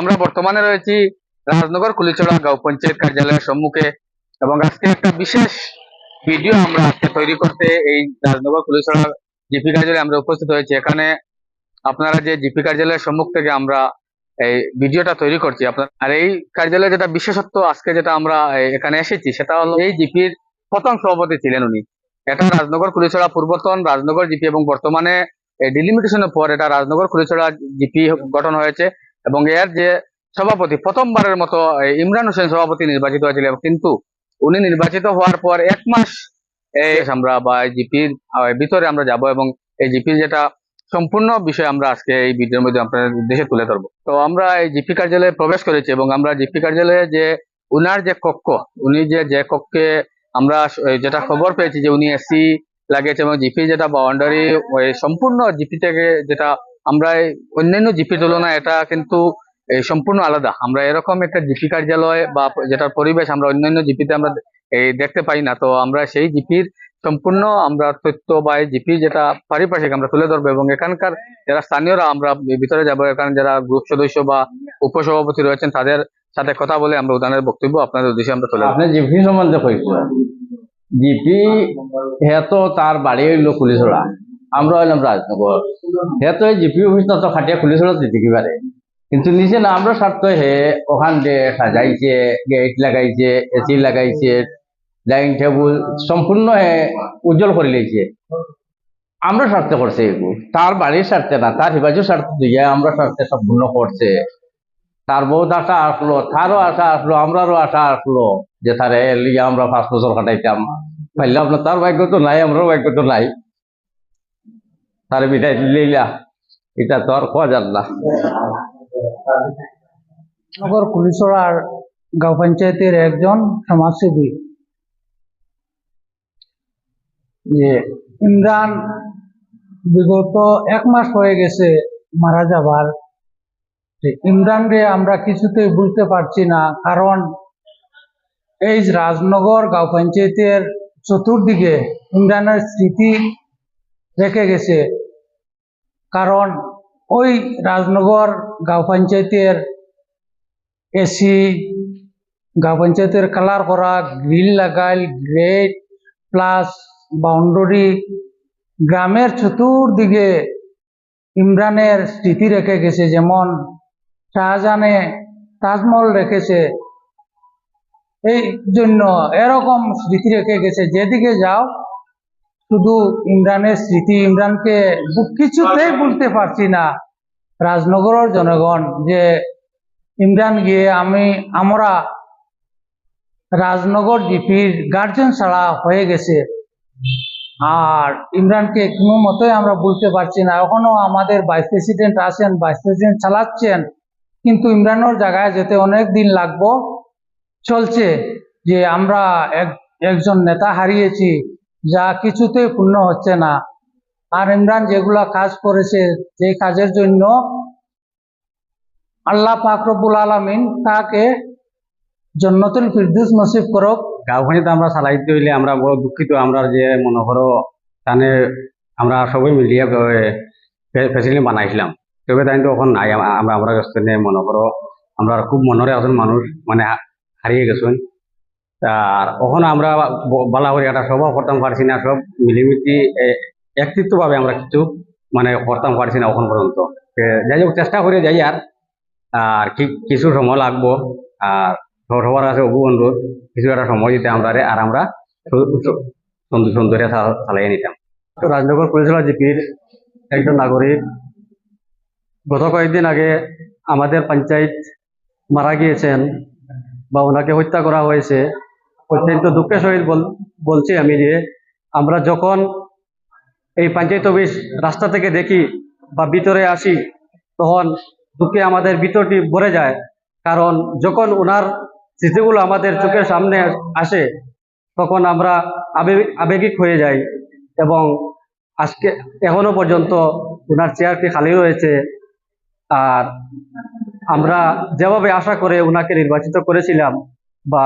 আমরা বর্তমানে রয়েছি রাজনগর কুলিচড়া গাঁও পঞ্চায়েত কার্যালয়ের সম্মুখে এবং আজকে একটা বিশেষ ভিডিও আমরা আজকে তৈরি করতে এই রাজনগর কুলিচড়া জিপি কার্যালয়ে আমরা উপস্থিত হয়েছি। এখানে আপনারা যে জিপি কার্যালয়ের সম্মুখ থেকে আমরা এই ভিডিওটা তৈরি করছি। আপনার আর এই কার্যালয়ে যেটা বিশেষত্ব, আজকে যেটা আমরা এখানে এসেছি, সেটা হলো এই জিপির প্রথম সভাপতি ছিলেন উনি। এটা রাজনগর কুলিছড়া পূর্বতন রাজনগর জিপি এবং বর্তমানে ডিলিমিটেশনের পর এটা রাজনগর কুলিছড়া জিপি গঠন হয়েছে। এবং এর যে সভাপতি প্রথমবারের মতো ইমরান হোসেন সভাপতি নির্বাচিত হয়েছিলেন কিন্তু উনি নির্বাচিত হওয়ার পর এক মাস আমরা বা জিপির ভিতরে আমরা যাব এবং এই জিপির যেটা সম্পূর্ণ বিষয় আমরা আজকে এই ভিডিওর মধ্যে আপনাদের উদ্দেশ্যে তুলে ধরবো। তো আমরা এই জিপি কার্যালয়ে প্রবেশ করেছি এবং আমরা জিপি কার্যালয়ে যে উনার যে কক্ষ উনি যে যে কক্ষে আমরা যেটা খবর পেয়েছি যে উনি এসি লাগিয়েছে এবং জিপি যেটা বাউন্ডারি ওই সম্পূর্ণ জিপি থেকে যেটা আমরা অন্যান্য জিপির তুলনায় এটা কিন্তু সম্পূর্ণ আলাদা। আমরা এরকম একটা জিপি কার্যালয় বা যেটার পরিবেশ আমরা অন্যান্য জিপিতে আমরা দেখতে পাই না, তো আমরা সেই জিপির সম্পূর্ণ আমরা তথ্য বা জিপি যেটা পারিপার্শ্বিক আমরা তুলে ধরবো এবং এখানকার যারা স্থানীয়রা আমরা ভিতরে যাব, এখানে যারা গ্রুপ সদস্য বা উপসভাপতি রয়েছেন তাদের সাথে কথা বলে আমরা উদাহরণের বক্তব্য আপনাদের উদ্দেশ্যে আমরা তুলে আপনি জিপি সম্বন্ধে কইছো জিপি তো তার বাড়ি হইল কুলিছড়া আমরা হইলাম রাজনগর। হে তো এই জিপি অফিসটা তো খাটিয়া কি পারে কিন্তু নিচে না, আমরা স্বার্থ হে, ওখান দিয়ে সাজাইছে গেট লাগাইছে এসি লাগাইছে ডাইনিং টেবিল সম্পূর্ণ হে উজ্জ্বল করে লেছে আমরা স্বার্থে করছে এগুলো তার বাড়ির স্বার্থে না, তার হিবাজের স্বার্থ দিয়ে আমরা স্বার্থে সম্পূর্ণ করছে। তার বহুত আশা আসলো, তারও আশা আসলো, আমরারও আশা আসলো, যে তারে লিগে আমরা পাঁচ বছর কাটাইতাম পাইলাম না, তার ভাগ্য তো নাই, আমরাও ভাগ্য তো নাই। তারে বিদায় দিলেইলা এটা তো আর কোয়া না। নগর কুলিচড়ার গাঁও পঞ্চায়েতের একজন সমাজসেবী, যে ইমরান বিগত এক মাস হয়ে গেছে মারা যাবার। যে ইমরানকে আমরা কিছুতেই বলতে পারছি না, কারণ এই রাজনগর গাঁও পঞ্চায়েতের চতুর্দিকে ইমরানের স্মৃতি রেখে গেছে। কারণ ওই রাজনগর গাঁও পঞ্চায়েতের এসি, গাঁও পঞ্চায়েতের কালার করা, গ্রিল লাগাইল, গ্রেট, প্লাস বাউন্ডারি, গ্রামের চতুর্দিকে ইমরানের স্মৃতি রেখে গেছে, যেমন শাহজাহানে তাজমহল রেখেছে। এই জন্য এরকম স্মৃতি রেখে গেছে, যেদিকে যাও শুধু ইমরানের স্মৃতি ইমরানকে কিছুতেই বলতে পারছি না। রাজনগরের জনগণ যে ইমরান গিয়ে আমি আমরা রাজনগর জিপির গার্জেন ছাড়া হয়ে গেছে। আর ইমরানকে কোনো মতোই আমরা বলতে পারছি না। এখনও আমাদের ভাইস প্রেসিডেন্ট আছেন ভাইস প্রেসিডেন্ট চালাচ্ছেন। কিন্তু ইমরানোর জায়গায় যেতে অনেক দিন লাগবো। চলছে যে আমরা এক একজন নেতা হারিয়েছি। যা কিছুতেই পূর্ণ হচ্ছে না। আর ইমরান যেগুলা কাজ করেছে, যে কাজের জন্য আল্লাহ পাক রব্বুল আলামিন তাকে জন্নতুল ফিরদৌস নসিব করক। গাঁওখানিতে আমরা চালাইতে হইলে আমরা বড় দুঃখিত, আমরা যে মনে করো তানে আমরা সবাই মিলিয়ে প্রেসিডেন্ট বানাইছিলাম। তবে তাই তো এখন নাই আমরা আমরা মনে করো আমরা খুব মনরে একজন মানুষ মানে হারিয়ে গেছেন। আর ওখানে আমরা বলা একটা সভা করতাম, পারছি না, সব মিলিমিটি একত্রিত ভাবে আমরা কিছু মানে করতাম, পারছি না এখন পর্যন্ত। যাই হোক, চেষ্টা করে যাই আর। আর কিছু সময় লাগবো। আর সব- সবার কাছে অবু অনুরোধ, কিছু একটা সময় দিতে আমরা আর আমরা সুন্দর সুন্দরে চালিয়ে নিতাম। তো রাজনগর পরিচালনা জিপির একজন নাগরিক। গত কয়েকদিন আগে আমাদের পঞ্চায়েত মারা গিয়েছেন বা ওনাকে হত্যা করা হয়েছে। অত্যন্ত দুঃখের সহিত বল- বলছি আমি যে আমরা যখন এই পঞ্চায়েত অফিস রাস্তা থেকে দেখি বা ভিতরে আসি, তখন দুঃখে আমাদের ভিতরটি ভরে যায়। কারণ যখন ওনার স্মৃতিগুলো আমাদের চোখের সামনে আসে তখন আমরা আবেগ আবেগিক হয়ে যাই এবং আজকে, এখনও পর্যন্ত ওনার চেয়ারটি খালি রয়েছে। আর আমরা যেভাবে আশা করে ওনাকে নির্বাচিত করেছিলাম বা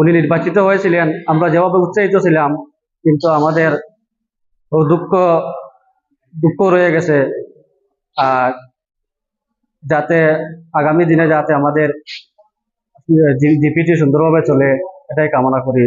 উনি নির্বাচিত হয়েছিলেন, আমরা যেভাবে উৎসাহিত ছিলাম, কিন্তু আমাদের দুঃখ দুঃখ রয়ে গেছে। আর যাতে আগামী দিনে যাতে আমাদের জিপিটি সুন্দরভাবে চলে, এটাই কামনা করি।